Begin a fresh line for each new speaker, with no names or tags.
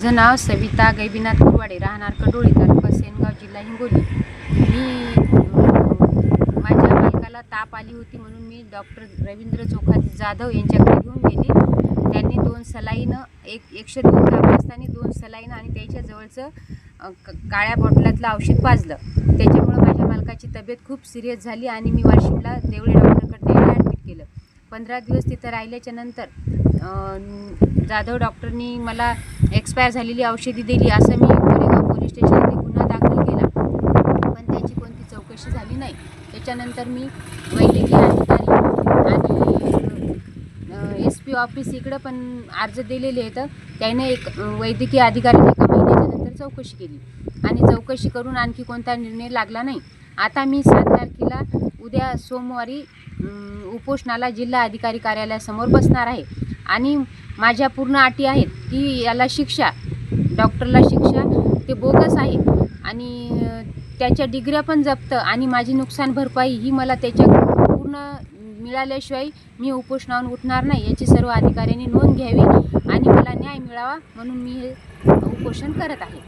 माझं नाव सविता गैबीनाथ कुरवाडे राहणार कडोळी तालुका सेनगाव जिल्हा हिंगोली. मी माझ्या बालकाला ताप आली होती म्हणून मी डॉक्टर रवींद्र चोखाती जाधव यांच्याकडे घेऊन गेली. त्यांनी दोन सलाईनं एक एकशे दोन ताप असताना दोन सलाईनं आणि त्याच्या जवळचं काळ्या बॉटलातलं औषध पाजलं. त्याच्यामुळं माझ्या बालकाची तब्येत खूप सिरियस झाली आणि मी वाशिमला देवळे डॉक्टरकडे पंधरा दिवस तिथं राहिल्याच्या नंतर जाधव डॉक्टरनी मला एक्सपायर झालेली औषधी दिली असं मी कोरेगाव पोलीस स्टेशनमध्ये गुन्हा दाखल केला. पण त्याची कोणती चौकशी झाली नाही. त्याच्यानंतर मी वैद्यकीय अधिकारी आणि एस पी ऑफिस इकडं पण अर्ज दिलेले आहेत. त्याने एक वैद्यकीय अधिकाऱ्याने एका महिन्याच्या नंतर चौकशी केली. आणि चौकशी करून आणखी कोणता निर्णय लागला नाही. आता मी सात तारखेला उद्या सोमवारी उपोषणाला जिल्हा अधिकारी कार्यालयासमोर बसणार आहे. आणि माझ्या पूर्ण अटी आहेत की याला शिक्षा डॉक्टरला शिक्षा ते बोगस आहे आणि त्याच्या डिग्र्या पण जप्त आणि माझी नुकसान भरपाई ही मला त्याच्या पूर्ण मिळाल्याशिवाय मी उपोषणावरून उठणार नाही याची सर्व अधिकाऱ्यांनी नोंद घ्यावी आणि मला न्याय मिळावा म्हणून मी हे उपोषण करत आहे.